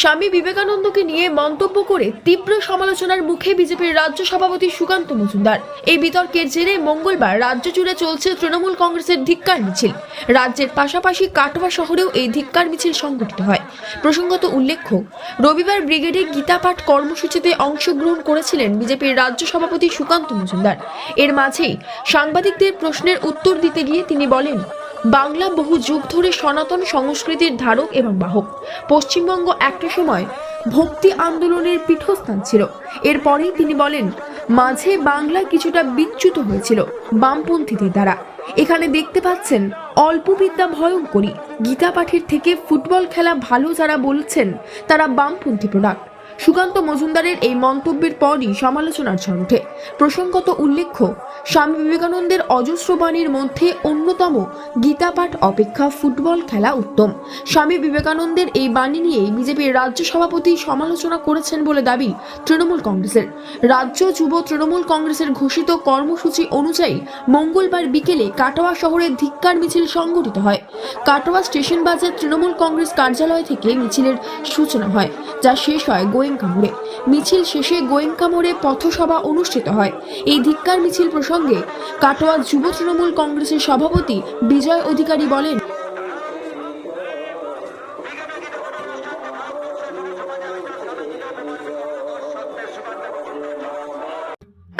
স্বামী বিবেকানন্দকে নিয়ে মন্তব্য করে তীব্র সমালোচনার মুখে বিজেপির রাজ্য সভাপতি সুকান্ত মজুমদার। এই বিতর্কের জেরে মঙ্গলবার রাজ্য জুড়ে চলছে তৃণমূল কংগ্রেসের ধিক্কার মিছিল। রাজ্যের পাশাপাশি কাটোয়া শহরেও এই ধিক্কার মিছিল সংগঠিত হয়। প্রসঙ্গত উল্লেখ্য, রবিবার ব্রিগেডে গীতাপাঠ কর্মসূচিতে অংশগ্রহণ করেছিলেন বিজেপির রাজ্য সভাপতি সুকান্ত মজুমদার। এর মাঝেই সাংবাদিকদের প্রশ্নের উত্তর দিতে গিয়ে তিনি বলেন বাংলা বহু যুগ ধরে সনাতন সংস্কৃতির ধারক এবং বাহক। পশ্চিমবঙ্গ একটা সময় ভক্তি আন্দোলনের পীঠস্থান ছিল। এরপরেই তিনি বলেন, মাঝে বাংলা কিছুটা বিচ্যুত হয়েছিল বামপন্থীদের দ্বারা। এখানে দেখতে পাচ্ছেন, অল্প বিদ্যা ভয়ঙ্করী গীতা পাঠের থেকে ফুটবল খেলা ভালো যারা বলছেন, তারা বামপন্থী প্রোডাক্ট সুকান্ত মজুমদারের এই মন্তব্যের পরই সমালোচনার ঝড় ওঠে প্রসঙ্গত উল্লেখ্য, স্বামী বিবেকানন্দের অজস্র বাণীর মধ্যে অন্যতম গীতাপাঠ অপেক্ষা ফুটবল খেলা উত্তম। স্বামী বিবেকানন্দের এই বাণী নিয়েই বিজেপির রাজ্য সভাপতি সমালোচনা করেছেন বলে দাবি তৃণমূল কংগ্রেসের। রাজ্য যুব তৃণমূল কংগ্রেসের ঘোষিত কর্মসূচি অনুযায়ী মঙ্গলবার বিকেলে কাটোয়া শহরে ধিক্কার মিছিল সংগঠিত হয়। কাটোয়া স্টেশন বাজার তৃণমূল কংগ্রেস কার্যালয় থেকে মিছিলের সূচনা হয়, যা শেষ হয় গোয়েঙ্কা মোড়ে। মিছিল শেষে গোয়েঙ্কা মোড়ে পথসভা অনুষ্ঠিত হয়। এই ধিক্কার মিছিল প্রসঙ্গে কাটোয়া যুব তৃণমূল কংগ্রেসের সভাপতি বিজয় অধিকারী বলেন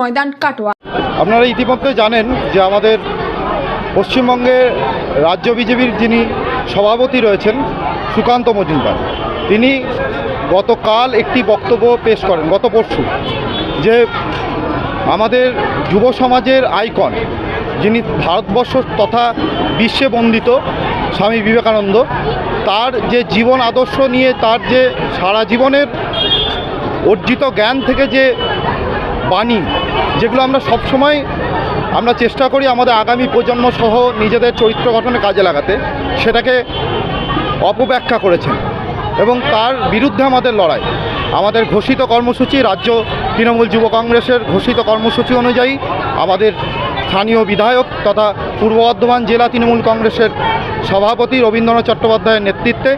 ময়দান কাটোয়া। আপনারা ইতিমধ্যে জানেন যে আমাদের পশ্চিমবঙ্গে রাজ্য বিজেপির যিনি সভাপতি রয়েছেন, সুকান্ত মজুমদার, তিনি গতকাল একটি বক্তব্য পেশ করেন গত পরশু, যে আমাদের যুব সমাজের আইকন, যিনি ভারতবর্ষ তথা বিশ্বে বন্দিত, স্বামী বিবেকানন্দ, তার যে জীবন আদর্শ নিয়ে তার যে সারা জীবনের অর্জিত জ্ঞান থেকে যে বাণী, যেগুলো আমরা সবসময় আমরা চেষ্টা করি আমাদের আগামী প্রজন্ম সহ নিজেদের চরিত্র গঠনে কাজে লাগাতে, সেটাকে অপব্যাখ্যা করেছেন এবং তার বিরুদ্ধে আমাদের লড়াই। আমাদের ঘোষিত কর্মসূচি রাজ্য তৃণমূল যুব কংগ্রেসের ঘোষিত কর্মসূচি অনুযায়ী আমাদের স্থানীয় বিধায়ক তথা পূর্ব বর্ধমান জেলা তৃণমূল কংগ্রেসের সভাপতি রবীন্দ্রনাথ চট্টোপাধ্যায়ের নেতৃত্বে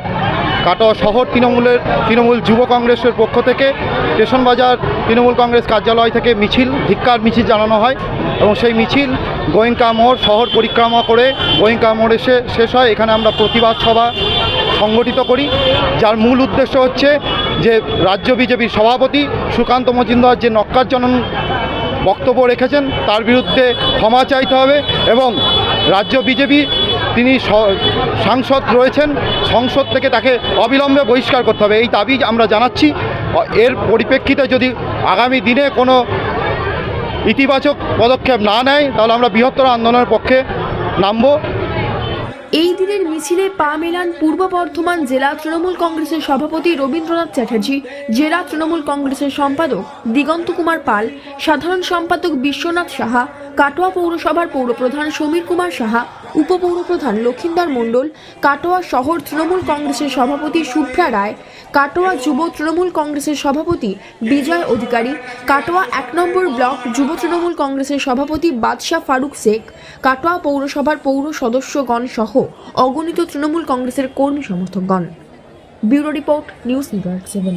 কাটোয়া শহর তৃণমূলের, তৃণমূল যুব কংগ্রেসের পক্ষ থেকে স্টেশন বাজার তৃণমূল কংগ্রেস কার্যালয় থেকে মিছিল, ধিক্কার মিছিল জানানো হয় এবং সেই মিছিল গোয়েঙ্কা মোড় শহর পরিক্রমা করে গোয়েঙ্কা মোড় এসে শেষ হয়। এখানে আমরা প্রতিবাদ সভা সংগঠিত করি। যার মূল উদ্দেশ্য হচ্ছে যে রাজ্য বিজেপির সভাপতি সুকান্ত মজুমদার যে নক্কারজনন বক্তব্য রেখেছেন, তার বিরুদ্ধে ক্ষমা চাইতে হবে এবং রাজ্য বিজেপি তিনি সাংসদ রয়েছেন, সংসদ থেকে তাকে অবিলম্বে বহিষ্কার করতে হবে। এই দাবি আমরা জানাচ্ছি। এর পরিপ্রেক্ষিতে যদি আগামী দিনে কোনো ইতিবাচক পদক্ষেপ না নেয়, তাহলে আমরা বৃহত্তর আন্দোলনের পক্ষে নামবো। এই দিনের মিছিলে পা মেলান পূর্ব বর্ধমান জেলা তৃণমূল কংগ্রেসের সভাপতি রবীন্দ্রনাথ চ্যাটার্জি, জেলা তৃণমূল কংগ্রেসের সম্পাদক দিগন্ত কুমার পাল, সাধারণ সম্পাদক বিশ্বনাথ সাহা, কাটোয়া পৌরসভার পৌরপ্রধান সমীর কুমার সাহা, উপপৌরপ্রধান লক্ষিন্দর মণ্ডল, কাটোয়া শহর তৃণমূল কংগ্রেসের সভাপতি শুভ্রা রায়, কাটোয়া যুব তৃণমূল কংগ্রেসের সভাপতি বিজয় অধিকারী, কাটোয়া এক নম্বর ব্লক যুব তৃণমূল কংগ্রেসের সভাপতি বাদশাহ ফারুক শেখ, কাটোয়া পৌরসভার পৌর সদস্যগণ সহ অগণিত তৃণমূল কংগ্রেসের কর্মী সমর্থকগণ। Bureau report news network seven.